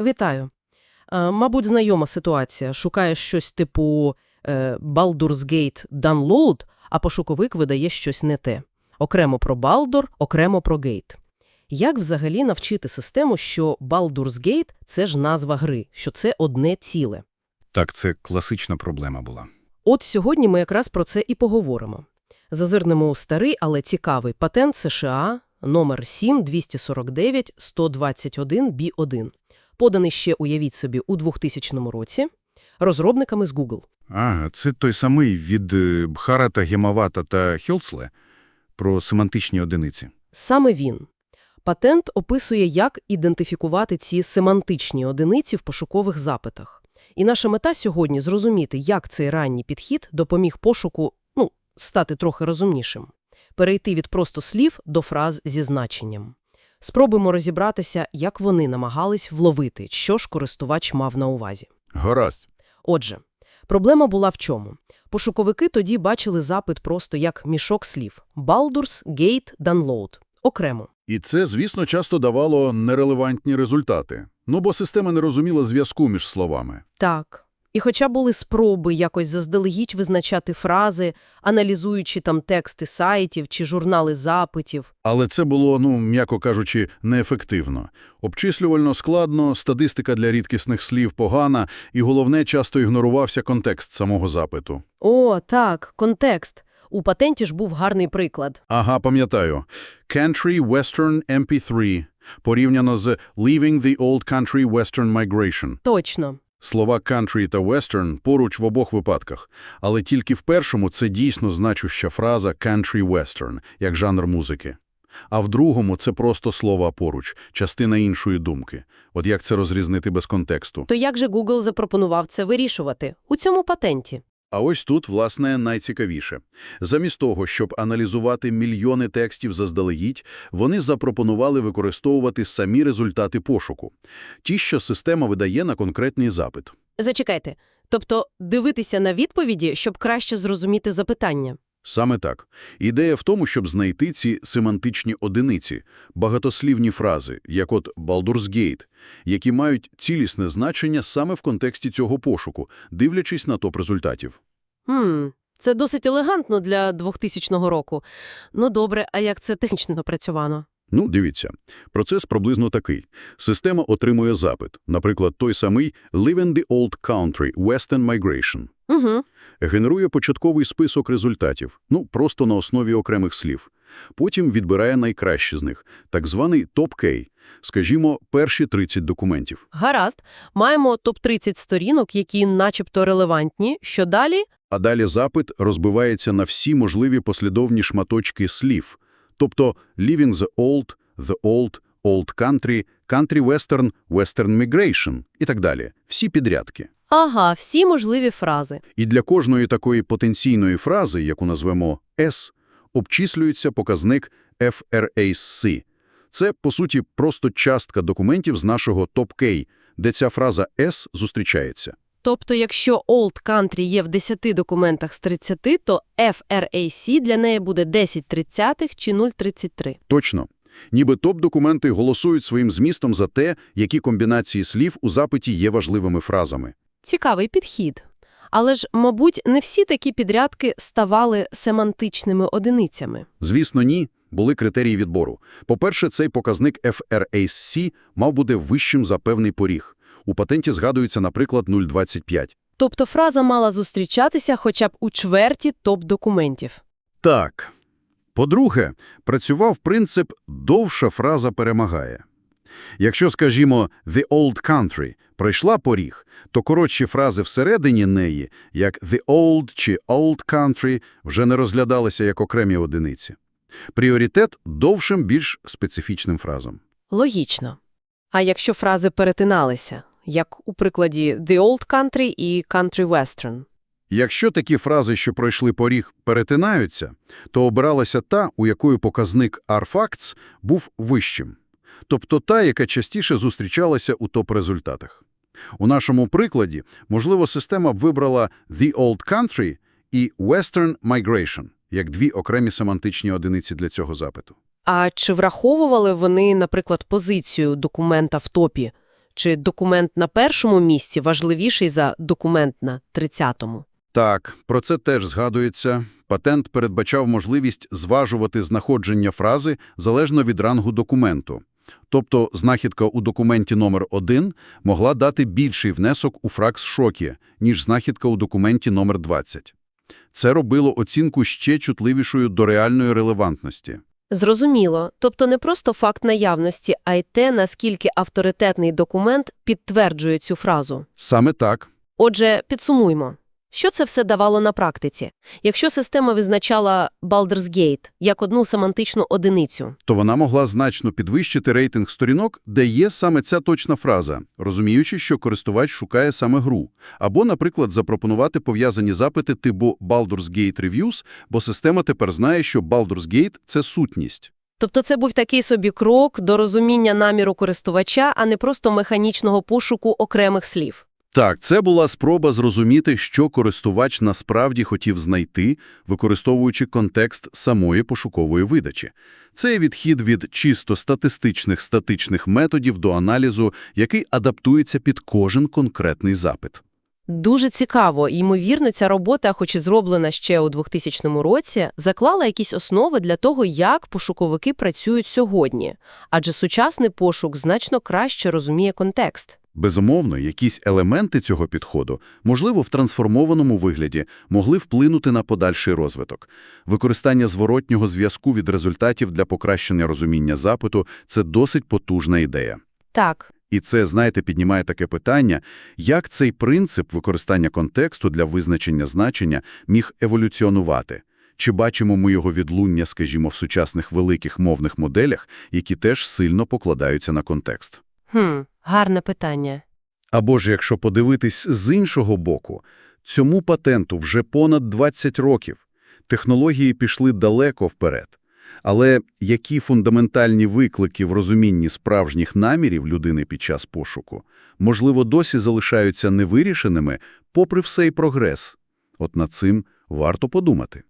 Вітаю. Е, Мабуть, знайома ситуація. Шукаєш щось типу е, Baldur's Gate Download, а пошуковик видає щось не те. Окремо про Baldur, окремо про Gate. Як взагалі навчити систему, що Baldur's Gate – це ж назва гри, що це одне ціле? Так, це класична проблема була. От сьогодні ми якраз про це і поговоримо. Зазирнемо у старий, але цікавий патент США номер 7-249-121-B1, поданий ще, уявіть собі, у 2000 році розробниками з Google. Ага, це той самий від е, Бхарата, Гемавата та Хьолцле про семантичні одиниці. Саме він. Патент описує, як ідентифікувати ці семантичні одиниці в пошукових запитах. І наша мета сьогодні – зрозуміти, як цей ранній підхід допоміг пошуку, ну, стати трохи розумнішим. Перейти від просто слів до фраз зі значенням. Спробуємо розібратися, як вони намагались вловити, що ж користувач мав на увазі. Гаразд. Отже, проблема була в чому? Пошуковики тоді бачили запит просто як мішок слів Baldur's Gate Download окремо. І це, звісно, часто давало нерелевантні результати. Ну, бо система не розуміла зв'язку між словами. Так. І хоча були спроби якось заздалегідь визначати фрази, аналізуючи там тексти сайтів чи журнали запитів, Але це було, ну, м'яко кажучи, неефективно. Обчислювально складно, статистика для рідкісних слів погана, і головне, часто ігнорувався контекст самого запиту. О, так, контекст. У патенті ж був гарний приклад. Ага, пам'ятаю. Country Western MP3 порівняно з Leaving the Old Country Western Migration. Точно. Слова country та western поруч в обох випадках, але тільки в першому це дійсно значуща фраза country western, як жанр музики. А в другому це просто слова поруч, частина іншої думки. От як це розрізнити без контексту? То як же Google запропонував це вирішувати? У цьому патенті. А ось тут, власне, найцікавіше. Замість того, щоб аналізувати мільйони текстів заздалегідь, вони запропонували використовувати самі результати пошуку. Ті, що система видає на конкретний запит. Зачекайте. Тобто дивитися на відповіді, щоб краще зрозуміти запитання. Саме так. Ідея в тому, щоб знайти ці семантичні одиниці, багатослівні фрази, як от «Балдурсгейт», які мають цілісне значення саме в контексті цього пошуку, дивлячись на топ результатів. Хм, це досить елегантно для 2000 року. Ну добре, а як це технічно напрацьовано? Ну, дивіться, процес приблизно такий. Система отримує запит, наприклад, той самий «Live in the Old Country – Western Migration». Угу. Генерує початковий список результатів, ну, просто на основі окремих слів. Потім відбирає найкращі з них, так званий топ-кей, скажімо, перші 30 документів. Гаразд. Маємо топ-30 сторінок, які начебто релевантні. Що далі? А далі запит розбивається на всі можливі послідовні шматочки слів, тобто «living the old», «the old», «old country», «country western», «western migration» і так далі. Всі підрядки. Ага, всі можливі фрази. І для кожної такої потенційної фрази, яку назвемо «S», обчислюється показник FRAC. Це, по суті, просто частка документів з нашого топ-кей, де ця фраза «S» зустрічається. Тобто, якщо Old Country є в 10 документах з 30, то FRAC для неї буде 10 тридцятих чи 0,33. Точно. Ніби топ-документи голосують своїм змістом за те, які комбінації слів у запиті є важливими фразами. Цікавий підхід. Але ж, мабуть, не всі такі підрядки ставали семантичними одиницями. Звісно, ні. Були критерії відбору. По-перше, цей показник FRAC мав бути вищим за певний поріг. У патенті згадується, наприклад, 0,25. Тобто фраза мала зустрічатися хоча б у чверті топ-документів. Так. По-друге, працював принцип «довша фраза перемагає». Якщо, скажімо, «the old country» пройшла поріг, то коротші фрази всередині неї, як «the old» чи «old country» вже не розглядалися як окремі одиниці. Пріоритет довшим більш специфічним фразам. Логічно. А якщо фрази перетиналися, як у прикладі «the old country» і «country western»? Якщо такі фрази, що пройшли поріг, перетинаються, то обиралася та, у якої показник R-facts був вищим. Тобто та, яка частіше зустрічалася у топ-результатах. У нашому прикладі, можливо, система б вибрала «the old country» і «western migration» як дві окремі семантичні одиниці для цього запиту. А чи враховували вони, наприклад, позицію документа в топі? Чи документ на першому місці важливіший за документ на тридцятому? Так, про це теж згадується. Патент передбачав можливість зважувати знаходження фрази залежно від рангу документу. Тобто знахідка у документі номер 1 могла дати більший внесок у фракс-шокі, ніж знахідка у документі номер 20. Це робило оцінку ще чутливішою до реальної релевантності. Зрозуміло. Тобто не просто факт наявності, а й те, наскільки авторитетний документ підтверджує цю фразу. Саме так. Отже, підсумуймо. Що це все давало на практиці? Якщо система визначала Baldur's Gate як одну семантичну одиницю, то вона могла значно підвищити рейтинг сторінок, де є саме ця точна фраза, розуміючи, що користувач шукає саме гру. Або, наприклад, запропонувати пов'язані запити типу Baldur's Gate Reviews, бо система тепер знає, що Baldur's Gate – це сутність. Тобто це був такий собі крок до розуміння наміру користувача, а не просто механічного пошуку окремих слів. Так, це була спроба зрозуміти, що користувач насправді хотів знайти, використовуючи контекст самої пошукової видачі. Це відхід від чисто статистичних статичних методів до аналізу, який адаптується під кожен конкретний запит. Дуже цікаво. Ймовірно, ця робота, хоч і зроблена ще у 2000 році, заклала якісь основи для того, як пошуковики працюють сьогодні. Адже сучасний пошук значно краще розуміє контекст. Безумовно, якісь елементи цього підходу, можливо, в трансформованому вигляді, могли вплинути на подальший розвиток. Використання зворотнього зв'язку від результатів для покращення розуміння запиту – це досить потужна ідея. Так, І це, знаєте, піднімає таке питання, як цей принцип використання контексту для визначення значення міг еволюціонувати. Чи бачимо ми його відлуння, скажімо, в сучасних великих мовних моделях, які теж сильно покладаються на контекст? хм, гарне питання. Або ж, якщо подивитись з іншого боку, цьому патенту вже понад 20 років. Технології пішли далеко вперед. Але які фундаментальні виклики в розумінні справжніх намірів людини під час пошуку, можливо, досі залишаються невирішеними, попри всей прогрес? От над цим варто подумати.